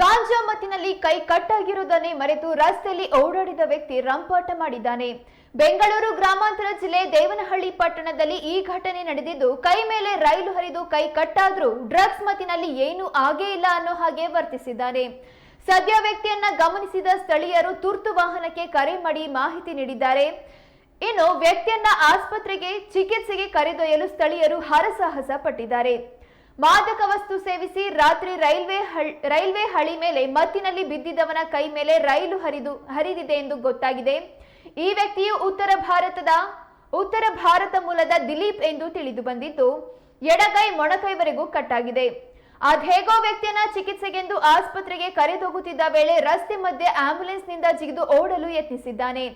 ಗಾಂಜಾ ಮತ್ತಿನಲ್ಲಿ ಕೈ ಕಟ್ಟಾಗಿರುವುದನ್ನೇ ಮರೆತು ರಸ್ತೆಯಲ್ಲಿ ಓಡಾಡಿದ ವ್ಯಕ್ತಿ ರಂಪಾಟ ಮಾಡಿದ್ದಾನೆ. ಬೆಂಗಳೂರು ಗ್ರಾಮಾಂತರ ಜಿಲ್ಲೆ ದೇವನಹಳ್ಳಿ ಪಟ್ಟಣದಲ್ಲಿ ಈ ಘಟನೆ ನಡೆದಿದ್ದು, ಕೈ ಮೇಲೆ ರೈಲು ಹರಿದು ಕೈ ಕಟ್ಟಾದ್ರೂ ಡ್ರಗ್ಸ್ ಮತ್ತಿನಲ್ಲಿ ಏನೂ ಆಗೇ ಇಲ್ಲ ಅನ್ನೋ ಹಾಗೆ ವರ್ತಿಸಿದ್ದಾನೆ ಸದ್ಯ ವ್ಯಕ್ತಿಯನ್ನ ಗಮನಿಸಿದ ಸ್ಥಳೀಯರು ತುರ್ತು ವಾಹನಕ್ಕೆ ಕರೆ ಮಾಡಿ ಮಾಹಿತಿ ನೀಡಿದ್ದಾರೆ. ಇನ್ನು ವ್ಯಕ್ತಿಯನ್ನ ಆಸ್ಪತ್ರೆಗೆ, ಚಿಕಿತ್ಸೆಗೆ ಕರೆದೊಯ್ಯಲು ಸ್ಥಳೀಯರು ಹರಸಾಹಸ ಪಟ್ಟಿದ್ದಾರೆ. ಮಾದಕ ವಸ್ತು ಸೇವಿಸಿ ರಾತ್ರಿ ರೈಲ್ವೆ ರೈಲ್ವೆ ಹಳಿ ಮೇಲೆ ಮತ್ತಿನಲ್ಲಿ ಬಿದ್ದಿದ್ದವನ ಕೈ ಮೇಲೆ ರೈಲು ಹರಿದು, ಹರಿದಿದೆ ಎಂದು ಗೊತ್ತಾಗಿದೆ. ಈ ವ್ಯಕ್ತಿಯು ಉತ್ತರ ಭಾರತದ, ಉತ್ತರ ಭಾರತ ಮೂಲದ ದಿಲೀಪ್ ಎಂದು ತಿಳಿದು ಬಂದಿದ್ದು, ಎಡಗೈ ಮೊಣಕೈವರೆಗೂ ಕಟ್ಟಾಗಿದೆ. ಅದೇಗೋ ವ್ಯಕ್ತಿಯನ್ನ ಚಿಕಿತ್ಸೆಗೆಂದು ಆಸ್ಪತ್ರೆಗೆ ಕರೆದೋಗುತ್ತಿದ್ದ ವೇಳೆ ರಸ್ತೆ ಮಧ್ಯೆ ಆಂಬ್ಯುಲೆನ್ಸ್ನಿಂದ ಜಿಗಿದು ಓಡಲು ಯತ್ನಿಸಿದ್ದಾನೆ.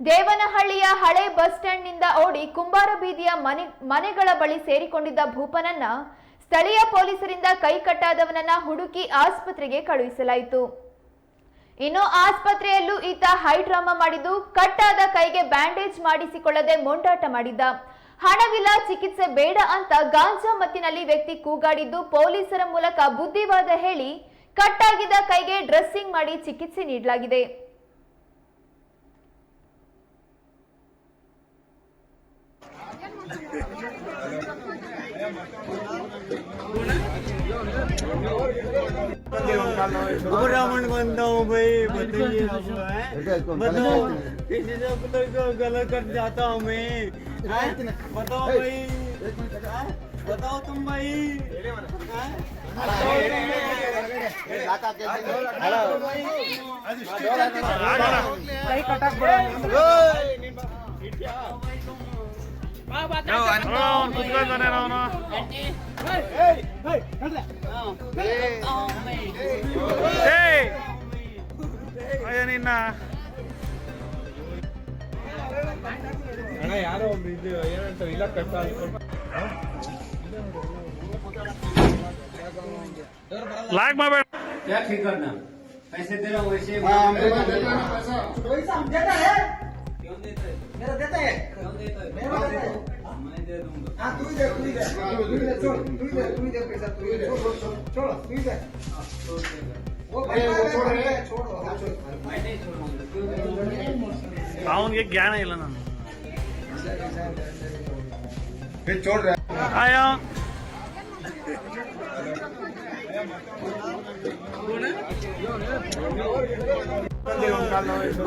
ದೇವನಹಳ್ಳಿಯ ಹಳೆ ಬಸ್ ಸ್ಟ್ಯಾಂಡ್ನಿಂದ ಓಡಿ ಕುಂಬಾರ ಬೀದಿಯ ಮನೆ, ಮನೆಗಳ ಬಳಿ ಸೇರಿಕೊಂಡಿದ್ದ ಭೂಪನನ್ನ ಸ್ಥಳೀಯ ಪೊಲೀಸರಿಂದ ಕೈ ಕಟ್ಟಾದವನನ್ನ ಹುಡುಕಿ ಆಸ್ಪತ್ರೆಗೆ ಕಳುಹಿಸಲಾಯಿತು. ಇನ್ನು ಆಸ್ಪತ್ರೆಯಲ್ಲೂ ಈತ ಹೈ ಡ್ರಾಮಾ ಮಾಡಿದ್ದು, ಕಟ್ಟಾದ ಕೈಗೆ ಬ್ಯಾಂಡೇಜ್ ಮಾಡಿಸಿಕೊಳ್ಳದೆ ಮೊಂಡಾಟ ಮಾಡಿದ್ದ. ಹಣವಿಲ್ಲ, ಚಿಕಿತ್ಸೆ ಬೇಡ ಅಂತ ಗಾಂಜಾ ಮತ್ತಿನಲ್ಲಿ ವ್ಯಕ್ತಿ ಕೂಗಾಡಿದ್ದು, ಪೊಲೀಸರ ಮೂಲಕ ಬುದ್ಧಿವಾದ ಹೇಳಿ ಕಟ್ಟಾಗಿದ್ದ ಕೈಗೆ ಡ್ರೆಸ್ಸಿಂಗ್ ಮಾಡಿ ಚಿಕಿತ್ಸೆ ನೀಡಲಾಗಿದೆ. ब्राह्मण बनता हूँ भाई बताइए बताओ किसी से मतलब गलत कर जाता हूँ मैं बताओ भाई बताओ तुम भाई कटाक बड़ा ಅಯ್ಯೋ ನಿನ್ನ ಅಣ್ಣ ಯಾರೋ ಒಬ್ರು ಇದು ಏನಂತ ಇಲ್ಲ ಕಟ್ಟ ಅನ್ಕೊಂಡು ಲಾಕ್ ಮಾಡಬೇಡ क्या ठीक करना पैसे दे रहा हूँ वैसे क्यों देता है मेरा देता है क्यों देता है मेरा देता है मैं Ah, tu idea, tu idea. Tu idea, tu tu tu tu tu